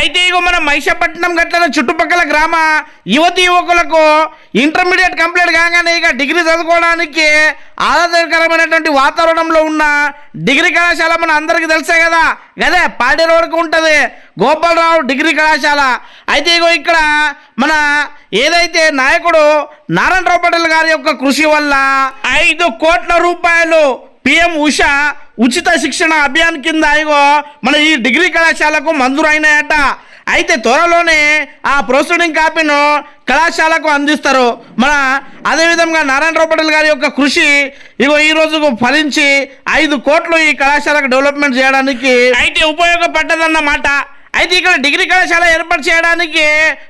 అయితే ఇగో మన మైషపట్నం గట్ల చుట్టుపక్కల గ్రామ యువతి యువకులకు ఇంటర్మీడియట్ కంప్లీట్ కాగానే ఇక డిగ్రీ చదువుకోవడానికి ఆహ్లాదకరమైనటువంటి వాతావరణంలో ఉన్న డిగ్రీ కళాశాల మన అందరికీ తెలుసే కదా? గదే? పాడేరు వరకు ఉంటుంది. గోపాలరావు డిగ్రీ కళాశాల. అయితే ఇగో ఇక్కడ మన ఏదైతే నాయకుడు నారాయణరావు పటేల్ గారి యొక్క కృషి వల్ల ఐదు కోట్ల రూపాయలు పిఎం ఉషా ఉచిత శిక్షణ అభియాన్ కింద ఇగో మన ఈ డిగ్రీ కళాశాలకు మంజూరు అయినాయట అయితే త్వరలోనే ఆ ప్రొసీడింగ్ కాపీను కళాశాలకు అందిస్తారు. మన అదేవిధంగా నారాయణరావు పటేల్ గారి యొక్క కృషి ఇగో ఈ రోజుకు ఫలించి ఐదు కోట్లు ఈ కళాశాలకు డెవలప్మెంట్ చేయడానికి అయితే ఉపయోగపడ్డదన్నమాట. అయితే ఇక్కడ డిగ్రీ కళాశాల ఏర్పాటు చేయడానికి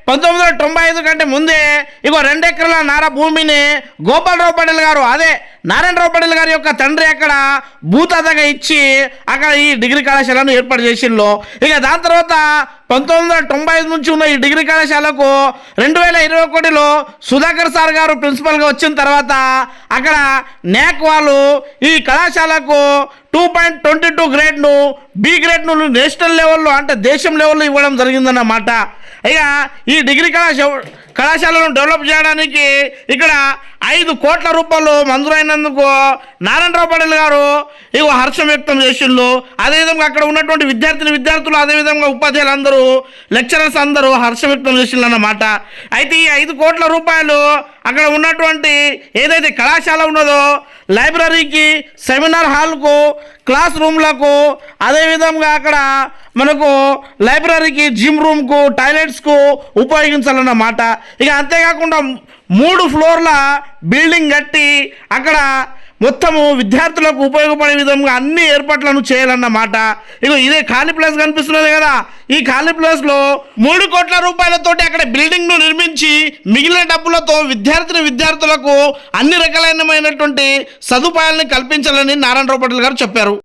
పంతొమ్మిది వందల తొంభై ఐదు కంటే ముందే ఇగో రెండు ఎకరాల నార భూమిని గోపాలరావు పటేల్ గారు అదే నారాయణరావు పటేల్ గారి యొక్క తండ్రి అక్కడ భూతాతగా ఇచ్చి అక్కడ ఈ డిగ్రీ కళాశాలను ఏర్పాటు చేసిండ్రు. ఇక దాని తర్వాత పంతొమ్మిది వందల తొంభై ఐదు నుంచి ఉన్న ఈ డిగ్రీ కళాశాలకు రెండు వేల ఇరవై ఒకటిలో సుధాకర్ సార్ గారు ప్రిన్సిపల్గా వచ్చిన తర్వాత అక్కడ నేక్ వాళ్ళు ఈ కళాశాలకు టూ పాయింట్ ట్వంటీ టూ గ్రేడ్ను బి గ్రేడ్ను నేషనల్ లెవెల్లో అంటే దేశం లెవెల్లో ఇవ్వడం జరిగిందన్నమాట. ఇక ఈ డిగ్రీ కళాశాల కళాశాలను డెవలప్ చేయడానికి ఇక్కడ ఐదు కోట్ల రూపాయలు మంజూరైనందుకు నారాయణరావు పటేల్ గారు ఇగో హర్షం వ్యక్తం చేసిండ్రు అదేవిధంగా అక్కడ ఉన్నటువంటి విద్యార్థిని విద్యార్థులు అదేవిధంగా ఉపాధ్యాయులు అందరూ లెక్చరర్స్ అందరూ హర్షం వ్యక్తం చేసిండ్రు అన్నమాట అయితే ఈ ఐదు కోట్ల రూపాయలు అక్కడ ఉన్నటువంటి ఏదైతే కళాశాల ఉన్నదో లైబ్రరీకి సెమినార్ హాల్కు క్లాస్ రూమ్లకు అదేవిధంగా అక్కడ మనకు లైబ్రరీకి జిమ్ రూమ్కు టాయిలెట్స్కు ఉపయోగించాలన్నమాట ఇక అంతేకాకుండా మూడు ఫ్లోర్ల బిల్డింగ్ కట్టి అక్కడ మొత్తము విద్యార్థులకు ఉపయోగపడే విధంగా అన్ని ఏర్పాట్లను చేయాలన్నమాట ఇక ఇదే ఖాళీ ప్లేస్ కనిపిస్తున్నది కదా. ఈ ఖాళీ ప్లేస్లో మూడు కోట్ల రూపాయలతోటి అక్కడ బిల్డింగ్ను నిర్మించి మిగిలిన డబ్బులతో విద్యార్థిని విద్యార్థులకు అన్ని రకాలైనటువంటి సదుపాయాలను కల్పించాలని నారాయణరావు పటేల్ గారు చెప్పారు.